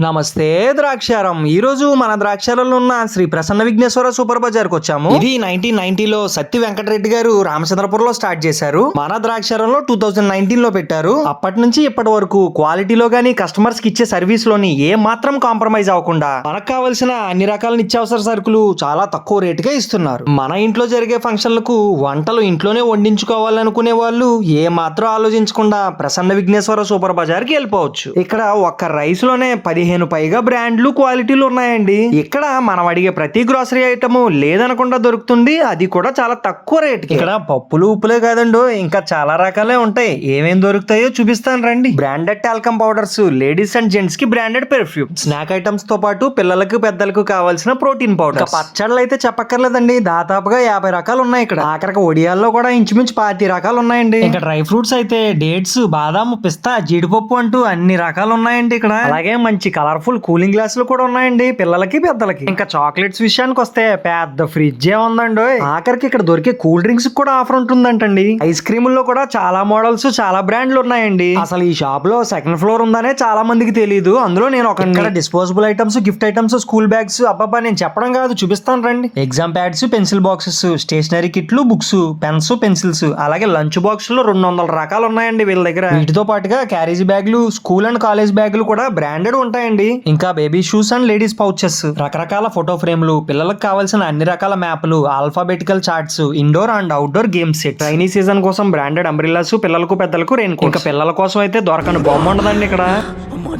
నమస్తే ద్రాక్షారం. ఈరోజు మన ద్రాక్షారంలో ఉన్న శ్రీ ప్రసన్న విఘ్నేశ్వర సూపర్ బజార్కి వచ్చాము. ఇది నైన్టీన్ నైన్టీలో సత్తి వెంకటరెడ్డి గారు రామచంద్రపురంలో స్టార్ట్ చేశారు. మన ద్రాక్షారంలో టూ థౌజండ్ నైన్టీన్లో పెట్టారు. అప్పటి నుంచి ఇప్పటి వరకు క్వాలిటీలో గానీ కస్టమర్స్కి ఇచ్చే సర్వీస్లోని ఏ మాత్రం కాంప్రమైజ్ అవ్వకుండా మనకు కావాల్సిన అన్ని రకాల నిత్యావసర సరుకులు చాలా తక్కువ రేటుకే ఇస్తున్నారు. మన ఇంట్లో జరిగే ఫంక్షన్లకు వంటలు ఇంట్లోనే వండించుకోవాలనుకునే వాళ్ళు ఏ మాత్రం ఆలోచించకుండా ప్రసన్న విఘ్నేశ్వర సూపర్ బజార్కి వెళ్ళిపోవచ్చు. ఇక్కడ ఒక్క రైస్లోనే పదిహేను పైగా బ్రాండ్లు క్వాలిటీలు ఉన్నాయండి. ఇక్కడ మనం అడిగే ప్రతి గ్రోసరీ ఐటమ్ లేదనకుండా దొరుకుతుంది. అది కూడా చాలా తక్కువ రేట్ ఇక్కడ పప్పులు ఉప్పులే కాదండో ఇంకా చాలా రకాలే ఉంటాయి. ఏమేం దొరుకుతాయో చూపిస్తాను రండి. Branded talcum powders ladies and జెంట్స్కి బ్రాండెడ్ పెర్ఫ్యూమ్ స్నాక్ ఐటమ్స్తో పాటు పిల్లలకు పెద్దలకు కావాల్సిన ప్రోటీన్ పౌడర్ పచ్చళ్ళు అయితే చెప్పక్కర్లేదండి. దాదాపుగా యాభై రకాలు ఉన్నాయి ఇక్కడ. ఆఖరికి ఒడియాల్లో కూడా ఇంచుమించు పాతి రకాలు ఉన్నాయండి. ఇంకా డ్రై ఫ్రూట్స్ అయితే డేట్స్ బాదాం పిస్తా జీడిపప్పు అంటూ అన్ని రకాలు ఉన్నాయండి ఇక్కడ. అలాగే మంచి కలర్ఫుల్ కూలింగ్ గ్లాసులు కూడా ఉన్నాయండి పిల్లలకి పెద్దలకి. ఇంకా చాక్లెట్స్ విషయానికి వస్తే పెద్ద ఫ్రిడ్జ్ ఏ ఉందండి. ఆఖరికి ఇక్కడ దొరికే కూల్ డ్రింక్స్ కూడా ఆఫర్ ఉంటుందంటండి. ఐస్ క్రీముల్లో కూడా చాలా మోడల్స్ చాలా బ్రాండ్లు ఉన్నాయండి. అసలు ఈ షాప్లో సెకండ్ ఫ్లోర్ ఉందనే చాలా మందికి తెలియదు అందులో నేను ఒక disposable items gift items school bags అబ్బాబా నేను చెప్పడం కాదు చూపిస్తాను రండి. Exam pads pencil boxes stationery కిట్లు బుక్స్ పెన్స్ పెన్సిల్స్ అలాగే లంచ్ బాక్స్లో రెండు వందల రకాలు ఉన్నాయండి వీళ్ళ దగ్గర. వీటితో పాటుగా క్యారేజ్ బ్యాగులు స్కూల్ అండ్ కాలేజ్ బ్యాగులు కూడా బ్రాండెడ్ ఉంటాయండి ఇంకా baby shoes and ladies pouches. రకరకాల ఫోటో ఫ్రేమ్లు పిల్లలకు కావాల్సిన అన్ని రకాల మ్యాప్లు alphabetical charts indoor and outdoor games set rainy season కోసం బ్రాండెడ్ అంబ్రిల్లాస్ పిల్లలకు పెద్దలకు రెయిన్ ఇంకా పిల్లల కోసం అయితే దొరకని బొమ్మ ఉండదండి ఇక్కడ.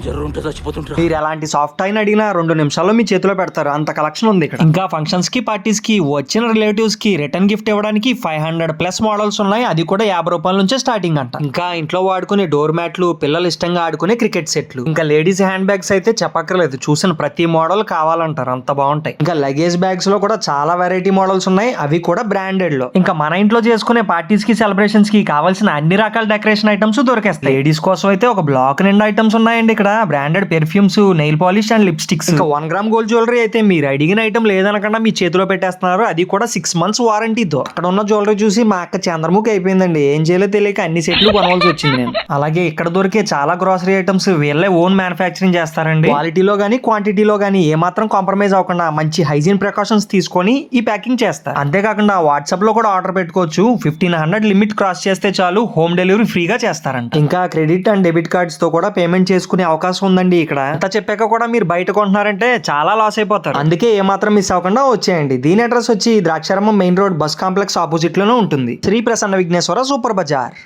అమ్మా జ్వరం ఉంటే చచ్చిపోతుంటా మీరు ఎలాంటి సాఫ్ట్ అయిన అడిగినా రెండు నిమిషాల్లో మీ చేతిలో పెడతారు. అంత కలెక్షన్ ఉంది ఇక్కడ. ఇంకా ఫంక్షన్స్కి పార్టీస్కి వచ్చిన రిలేటివ్స్కి రిటర్న్ గిఫ్ట్ ఇవ్వడానికి ఫైవ్ హండ్రెడ్ ప్లస్ మోడల్స్ ఉన్నాయి. అది కూడా యాభై రూపాయల నుంచే స్టార్టింగ్ అంట. ఇంకా ఇంట్లో వాడుకునే డోర్ మ్యాట్లు పిల్లలు ఇష్టంగా ఆడుకునే క్రికెట్ సెట్లు ఇంకా లేడీస్ హ్యాండ్ బ్యాగ్స్ అయితే చెప్పక్కర్లేదు. చూసిన ప్రతి మోడల్ కావాలంటారు. అంత బాగుంటాయి. ఇంకా లగేజ్ బ్యాగ్స్లో కూడా చాలా వెరైటీ మోడల్స్ ఉన్నాయి. అవి కూడా బ్రాండెడ్లో. ఇంకా మన ఇంట్లో చేసుకునే పార్టీస్కి సెలబ్రేషన్స్కి కావాల్సిన అన్ని రకాల డెకరేషన్ ఐటమ్స్ దొరికేస్తాయి. లేడీస్ కోసం అయితే ఒక బ్లాక్ నిండా ఐటమ్స్ ఉన్నాయండి ఇక్కడ. Branded perfumes nail polish and lipsticks ఇంకా వన్ గ్రామ్ గోల్డ్ జ్యువెలరీ అయితే మీరు అడిగిన ఐటమ్ లేదనకుండా మీ చేతిలో పెట్టేస్తున్నారు. అది కూడా సిక్స్ మంత్స్ వారంటీతో అక్కడ ఉన్న జ్యువెలరీ చూసి మా అక్క చంద్రముఖి అయిపోయిందండి. ఏం చేయాలో తెలియక అన్ని సెట్లు కొనవలసి వచ్చింది నేను. అలాగే ఇక్కడ దొరికే చాలా గ్రాసరీ ఐటమ్స్ వీళ్ళే ఓన్ మ్యానుఫ్యాక్చరింగ్ చేస్తారండి. క్వాలిటీలో కానీ క్వాంటిటీలో కానీ ఏమాత్రం కాంప్రమైజ్ అవ్వకుండా మంచి హైజీన్ ప్రికాషన్స్ తీసుకొని ఈ ప్యాకింగ్ చేస్తారు. అంతేకాకుండా వాట్సాప్లో కూడా ఆర్డర్ పెట్టుకోవచ్చు. ఫిఫ్టీన్ హండ్రెడ్ లిమిట్ క్రాస్ చేస్తే చాలు హోమ్ డెలివరీ ఫ్రీగా చేస్తారంట. ఇంకా క్రెడిట్ అండ్ డెబిట్ కార్డ్స్తో కూడా పేమెంట్ చేసుకునే అవకాశం అవకాశం ఉందండి ఇక్కడ. అంత చెప్పాక కూడా మీరు బయట కొంటున్నారంటే చాలా లాస్ అయిపోతారు. అందుకే ఏ మాత్రం మిస్ అవ్వకుండా వచ్చేయండి. దీని అడ్రస్ వచ్చి Draksharamam main road bus complex ఆపోజిట్లోనే ఉంటుంది. Shri Prasanna Vighneswara super bazaar